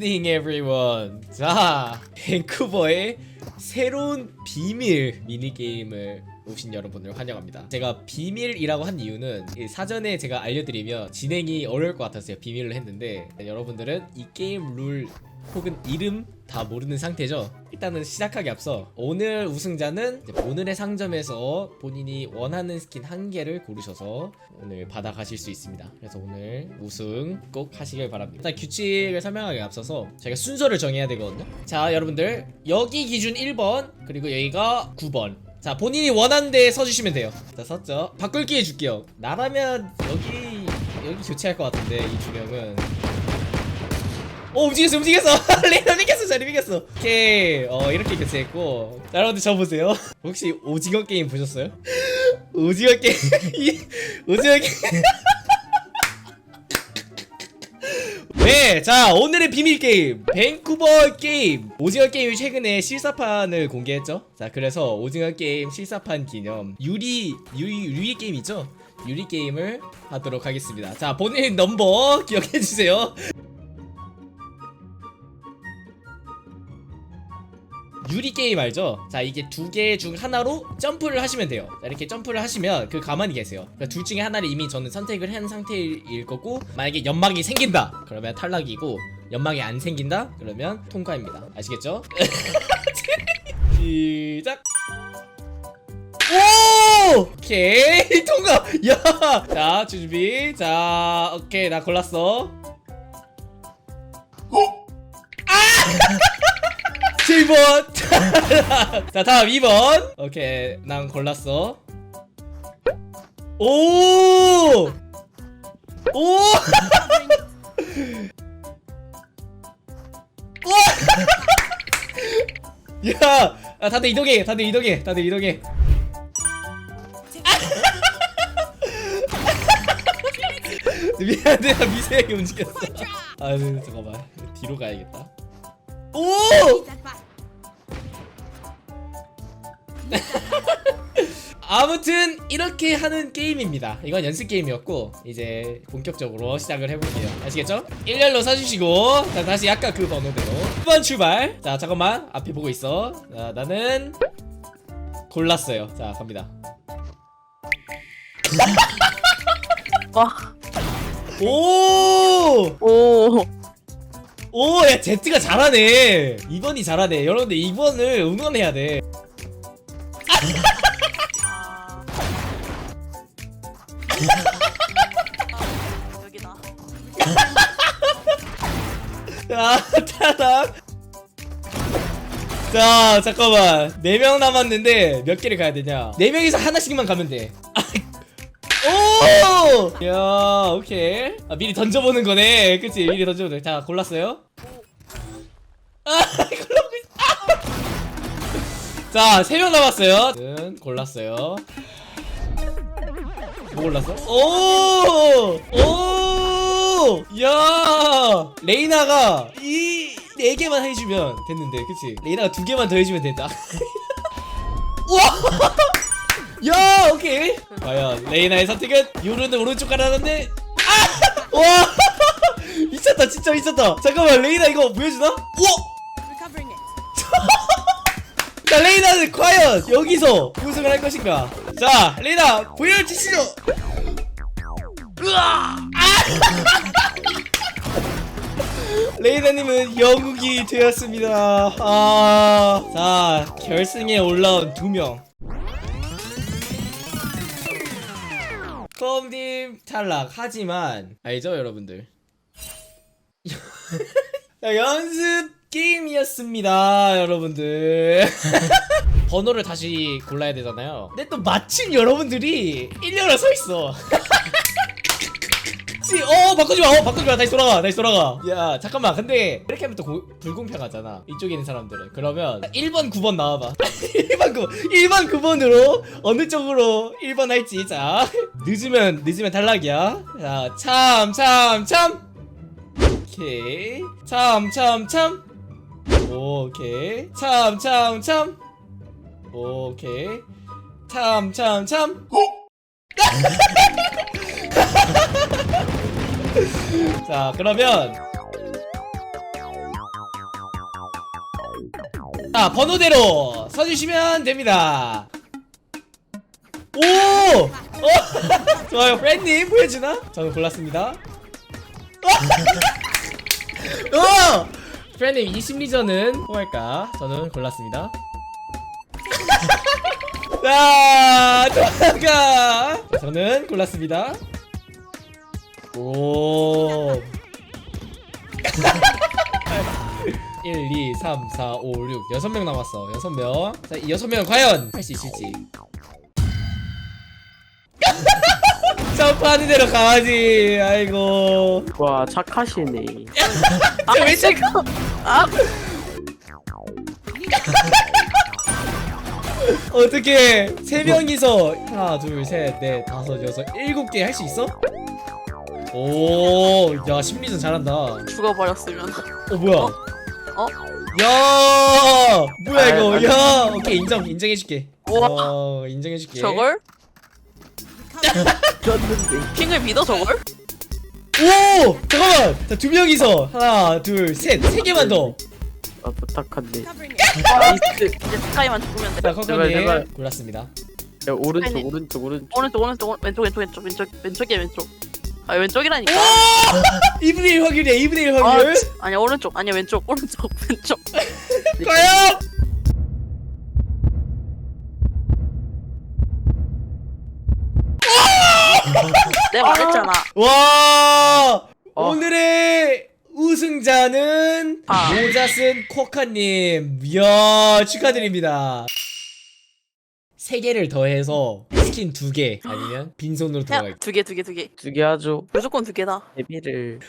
evening everyone. 자, 밴쿠버의 새로운 비밀 미니게임을 오신 여러분을 환영합니다. 제가 비밀이라고 한 이유는 이 사전에 제가 알려드리면 진행이 어려울 것 같았어요. 비밀을 했는데 여러분들은 이 게임 룰 혹은 이름 다 모르는 상태죠. 일단은 시작하기 앞서 오늘 우승자는 오늘의 상점에서 본인이 원하는 스킨 한 개를 고르셔서 오늘 받아가실 수 있습니다. 그래서 오늘 우승 꼭 하시길 바랍니다. 일단 규칙을 설명하기 앞서서 저희가 순서를 정해야 되거든요. 자, 여러분들 여기 기준 1번 그리고 여기가 9번. 자, 본인이 원하는 데에 서주시면 돼요. 자, 섰죠. 바꿀 기회 줄게요. 나라면 여기 여기 교체할 것 같은데 이 주명은. 오 움직였어 움직였어 레이너 비겼어 자리 비겼어 오케이 어 이렇게 교체했고 자 여러분들 저 보세요 혹시 오징어 게임 보셨어요? 오징어 게임 이- 오징어 게임 네, 자 오늘의 비밀 게임 밴쿠버 게임 오징어 게임이 최근에 실사판을 공개했죠. 자 그래서 오징어 게임 실사판 기념 유리 유리 유리 게임 있죠? 유리 게임을 하도록 하겠습니다. 자 본인 넘버 기억해 주세요. 유리 게임 알죠? 자 이게 두 개 중 하나로 점프를 하시면 돼요. 자, 이렇게 점프를 하시면 그 가만히 계세요. 그러니까 둘 중에 하나를 이미 저는 선택을 한 상태일 거고 만약에 연막이 생긴다 그러면 탈락이고 연막이 안 생긴다 그러면 통과입니다. 아시겠죠? 시작. 오! 오케이 통과. 야, 자 준비. 자 오케이 나 골랐어. 아! 7번 자 다음 2번 오케이 난 골랐어 오! 오! 오! 야! 아, 다들 이동해 다들 이동해 다들 이동해 미안해 나 미세하게 움직였어 아 네, 잠깐만 뒤로 가야겠다 오! 아무튼 이렇게 하는 게임입니다. 이건 연습 게임이었고 이제 본격적으로 시작을 해볼게요. 아시겠죠? 일렬로 서주시고 자 다시 아까 그 번호대로 1번 출발. 자 잠깐만 앞에 보고 있어. 자 나는 골랐어요. 자 갑니다. 와, 오! 오, 오, 야, 제트가 잘하네. 2번이 잘하네. 여러분들 2번을 응원해야 돼. 아, 탈락. 자, 잠깐만. 4명 남았는데 몇 개를 가야 되냐? 4명에서 하나씩만 가면 돼. 아, 오! 야, 오케이. 아, 미리 던져보는 거네. 그치? 미리 던져보는 거. 자, 골랐어요? 아, 골라보고 있어. 아! 자, 3명 남았어요. 는 골랐어요. 뭐 골랐어? 오! 오! 야! 레이나가 이 네 개만 해주면 됐는데, 그치? 레이나가 두 개만 더 해주면 된다. 우와! 야, 오케이. 과연 레이나의 선택은 요르는 오른쪽 가라는데, 아! 와! 미쳤다, 진짜 미쳤다. 잠깐만, 레이나 이거 보여주나? 우와! 자, 레이나는 과연 여기서 우승을 할 것인가? 자, 레이나 보여주시죠. 으아! 아! 레이나님은 영웅이 되었습니다. 아, 자, 결승에 올라온 두 명. 컴님 탈락. 하지만 알죠, 여러분들? 자, 연습 게임이었습니다, 여러분들. 번호를 다시 골라야 되잖아요. 근데 또 마침 여러분들이 1년을 서 있어. 지, 어, 바꾸지 마, 어, 바꾸지 마, 다시 돌아가, 다시 돌아가. 야, 잠깐만, 근데 이렇게 하면 또 고- 불공평하잖아. 이쪽에 있는 사람들은. 그러면 1번, 9번 나와봐. 1번, 9, 1번, 9번으로 어느 쪽으로 1번 할지. 자, 늦으면, 늦으면 탈락이야. 자, 참, 참, 참. 오케이. 참, 참, 참. 오케이. 참, 참, 참. 오케이. 참, 참, 참. 자, 그러면 자 번호대로 서주시면 됩니다 오! 어! 좋아요 프렌님 보여주나? 저는 골랐습니다 어! 프렌님 이 심리전은 뭐할까? 저는 골랐습니다 자 돌아가 저는 골랐습니다 오. 1, 2, 3, 4, 5, 6 6명 남았어. 6명. 자, 이 6명 과연 할 수 있을지. 점프하는 대로 가야지. 아이고. 와 착하시네. 아, 왜 아, 어떻게 세 명이서 하나 둘셋넷 다섯 여섯 일곱 개 할 수 있어? 오 야 심리전 잘한다 어 죽어버렸으면. 뭐야 어? 야 뭐야 이거 아, 야 오케이 인정 인정해줄게 우와. 어 인정해줄게 저걸? 핑을 믿어 저걸? 오 잠깐만 자, 두 명이서 하나 둘 셋 세 개만 더자 아 부탁한데. 나이스. 이제 스카이만 죽으면 돼. 제발, 커커님 제발. 골랐습니다 야 오른쪽 아니. 오른쪽 오른쪽. 오른쪽 오른쪽 오른- 왼쪽 왼쪽 왼쪽 왼쪽 왼쪽이야 왼쪽. 아 왼쪽이라니까. 2분의 1 확률이야 2분의 1 아, 확률 아니야 오른쪽 아니야 왼쪽 오른쪽 왼쪽. 과연 내가 말했잖아. 와 어. 오늘의 우승자는 아. 모자 쓴 코카님 이야 축하드립니다 세 개를 더해서 스킨 두 개 아니면 빈손으로 들어가 두개 두 개 두 개. 두 개 하죠. 무조건 두 개다. 데뷔를